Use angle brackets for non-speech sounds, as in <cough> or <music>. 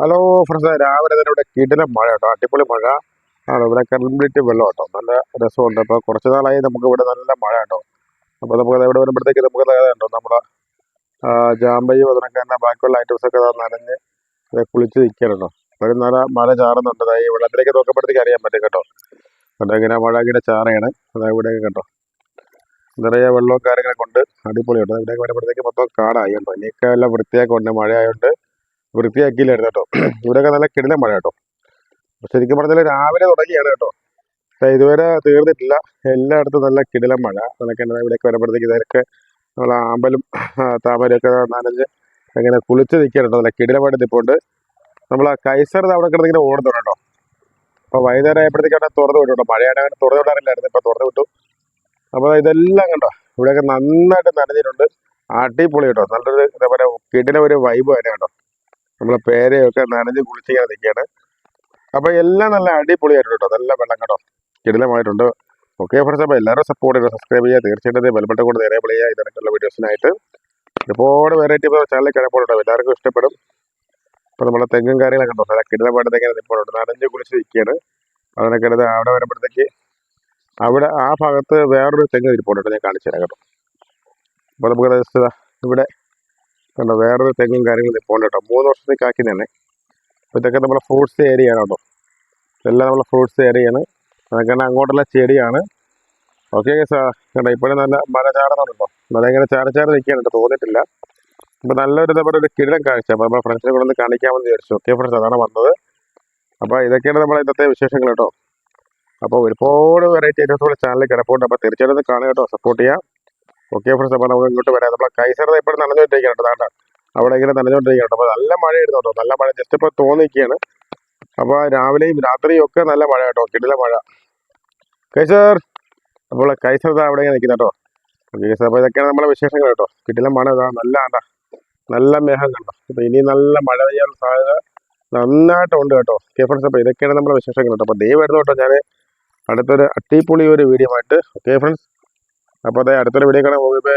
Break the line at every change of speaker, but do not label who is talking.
Hello friends രാവിലെ തന്നെ ഇവിടെ കിടിലം മഴ കേട്ടോ. അടിപൊളി മഴ. ആണ്? ഇവിടെ കംപ്ലീറ്റ് വെള്ളം കേട്ടോ. നല്ല രസമുണ്ട്. അപ്പോൾ കുറച്ച് നാളായി നമുക്ക് ഇവിടെ നല്ല മഴ കേട്ടോ. അപ്പോൾ നമുക്ക് ഇവിടെ വരുമ്പോഴത്തേക്ക് നമുക്ക് ദേ കണ്ടോ? നമ്മുടെ ജാമ്പയും അതിനൊക്കെ തന്നെ ബാക്കിയുള്ള ഐറ്റംസ് ഒക്കെ ദാ നനഞ്ഞ് കുളിച്ച് നിൽക്കണോ ഒരു നല്ല മഴ ചാറുന്നുണ്ട്. അതായത് വെള്ളത്തിലേക്ക് നോക്കുമ്പോഴത്തേക്ക് അറിയാൻ പറ്റും കേട്ടോ. കണ്ടോ? ഇങ്ങനെ മഴ ഇങ്ങനെ ചാറയാണ്. അതായത് ഇവിടെയൊക്കെ കേട്ടോ നിറയെ വെള്ളവും കാര്യങ്ങളൊക്കെ ഉണ്ട്. അടിപൊളിയുണ്ട് ഇവിടെയൊക്കെ വരുമ്പോഴത്തേക്ക് മൊത്തം കാടായി കേട്ടോ. ഇനിയൊക്കെ എല്ലാം വൃത്തിയാക്കുണ്ട് മഴ വൃത്തിയാക്കിയില്ലായിരുന്നു കേട്ടോ. <clears throat> ഇവിടെയൊക്കെ നല്ല കിടിലം മഴ കേട്ടോ. ശരിക്കും പറഞ്ഞാൽ രാവിലെ തുടങ്ങിയാണ് കേട്ടോ. ഇതുവരെ തീർന്നിട്ടില്ല. എല്ലായിടത്തും നല്ല കിടിലം മഴ. അതൊക്കെ ഇവിടെയൊക്കെ വരുമ്പോഴത്തേക്ക് ഇതൊക്കെ നമ്മൾ ആമ്പലും താമരയൊക്കെ നനഞ്ഞ് അങ്ങനെ കുളിച്ച് നിൽക്കുകയാണ് നല്ല കിടിലമായിട്ട് നിൽപ്പുണ്ട് നമ്മൾ ആ കൈസർ അവിടെ കിടന്നിങ്ങനെ ഓടുന്നുണ്ട് കേട്ടോ. അപ്പോൾ വൈകുന്നേരം ആയപ്പോഴത്തേക്ക് തുറന്നു വിട്ടു കേട്ടോ. മഴയാണ് അങ്ങനെ തുറന്നു വിടാറില്ലായിരുന്നു. ഇപ്പോൾ തുറന്നു വിട്ടു. അപ്പോൾ ഇതെല്ലാം കണ്ടോ? ഇവിടെയൊക്കെ നന്നായിട്ട് നനഞ്ഞിട്ടുണ്ട്. അടിപൊളി കേട്ടോ. നല്ലൊരു എന്താ പറയുക ഒരു വൈബ് തന്നെ കേട്ടോ. നമ്മളെ പേരയൊക്കെ നനഞ്ഞ് കുളിച്ചിങ്ങനെ നിൽക്കുകയാണ്. അപ്പോൾ എല്ലാം നല്ല അടിപൊളിയായിട്ടുണ്ട് കേട്ടോ. നല്ല വെള്ളം കേട്ടോ. കിടിലമായിട്ടുണ്ട്. ഓക്കെ ഫ്രണ്ട്സ് അപ്പോൾ എല്ലാവരും സപ്പോർട്ട് ചെയ്യുക സബ്സ്ക്രൈബ് ചെയ്യുക. തീർച്ചയായിട്ടും ബെൽബട്ടൺ കൊണ്ട് നേരെ ചെയ്യുക. ഇതിനൊക്കെയുള്ള വീഡിയോസിനായിട്ട് ഒരുപാട് വെറൈറ്റി ഇപ്പോൾ ചാനലിൽ കിടപ്പുണ്ടോ എല്ലാവർക്കും ഇഷ്ടപ്പെടും. ഇപ്പോൾ നമ്മളെ തെങ്ങും കാര്യങ്ങളൊക്കെ ഉണ്ടോ നല്ല കിടിലമായിട്ട് തെങ്ങനെ നനഞ്ഞ് കുളിച്ച് നിൽക്കുകയാണ്. അതിനൊക്കെ എടുത്ത് അവിടെ വരുമ്പോഴത്തേക്ക് അവിടെ ആ ഭാഗത്ത് വേറൊരു തെങ്ങ് ഇരിപ്പുണ്ട് ഞാൻ കാണിച്ചു തരാം കേട്ടോ. അപ്പോൾ നമുക്ക് ഇവിടെ കണ്ടോ വേറൊരു തെങ്ങും കാര്യങ്ങളും നിൽപ്പുണ്ട് കേട്ടോ. മൂന്ന് വർഷത്തേക്ക് ആക്കി തന്നെ. അപ്പോൾ ഇതൊക്കെ നമ്മളെ ഫ്രൂട്ട്സ് ഏരിയ ആണ് കേട്ടോ. ഇതെല്ലാം നമ്മളെ ഫ്രൂട്ട്സ് ഏരിയയാണ് അതൊക്കെ അങ്ങോട്ടുള്ള ചെടിയാണ്. ഓക്കെ സാർ കേട്ടോ ഇപ്പോഴും നല്ല മല ചാടുന്നുണ്ടോ മല ഇങ്ങനെ ചാര ചാര നിൽക്കുകയാണ് കേട്ടോ തോന്നിയിട്ടില്ല. അപ്പോൾ നല്ലൊരു നമ്മുടെ ഒരു കിരീടം കാഴ്ച. അപ്പോൾ നമ്മുടെ ഫ്രണ്ട്സിനെ കൂടെ ഒന്ന് കാണിക്കാമെന്ന് വിചാരിച്ചു. ഓക്കെ ഫ്രണ്ട്സ് അതാണ് വന്നത്. അപ്പോൾ ഇതൊക്കെയാണ് നമ്മുടെ ഇന്നത്തെ വിശേഷങ്ങൾ കേട്ടോ. അപ്പോൾ ഒരുപാട് വെറൈറ്റി ഐറ്റംസ് നമ്മുടെ ചാനലിൽ കിടപ്പുണ്ട്. അപ്പോൾ തീർച്ചയായിട്ടും കാണുക കേട്ടോ സപ്പോർട്ട് ചെയ്യാം ഓക്കെ ഫ്രണ്ട്സ് അപ്പോൾ നമുക്ക് ഇങ്ങോട്ട് വരാം. നമ്മളെ കൈസറത് ഇപ്പോൾ നനഞ്ഞുകൊണ്ടിരിക്കുകയാണ് കേട്ടോ. അവിടെ ഇങ്ങനെ നനഞ്ഞുകൊണ്ടിരിക്കുകയാണ്. അപ്പോൾ നല്ല മഴ ഇടുന്നുണ്ടോ നല്ല മഴ ജസ്റ്റ് ഇപ്പോൾ തോന്നിക്കുകയാണ് അപ്പോൾ രാവിലെയും രാത്രിയും ഒക്കെ നല്ല മഴ കേട്ടോ. കിടില മഴ. കൈസർ അപ്പോൾ കൈസർ ദാ അവിടെ ഇങ്ങനെ നിൽക്കുന്ന കേട്ടോ. ഓക്കെ അപ്പോൾ ഇതൊക്കെയാണ് നമ്മളെ വിശേഷങ്ങൾ കേട്ടോ. കിടില മഴ ഇതാ നല്ല ആണ്ടാ. നല്ല മേഘം കണ്ടോ. അപ്പോൾ ഇനി നല്ല മഴ പെയ്യാനുള്ള സാധ്യത നന്നായിട്ടുണ്ട് കേട്ടോ. ഓക്കെ ഫ്രണ്ട്സ് അപ്പോൾ ഇതൊക്കെയാണ് നമ്മളെ വിശേഷങ്ങൾ കേട്ടോ. അപ്പോൾ ദൈവം വരുന്നു കേട്ടോ ഞാൻ അടുത്തൊരു അട്ടിപ്പൊളി ഒരു വീഡിയോ ആയിട്ട്. ഓക്കെ ഫ്രണ്ട്സ് അപ്പോൾ അതെ അടുത്തൊരു വീഡിയോ കാണാം ബൈ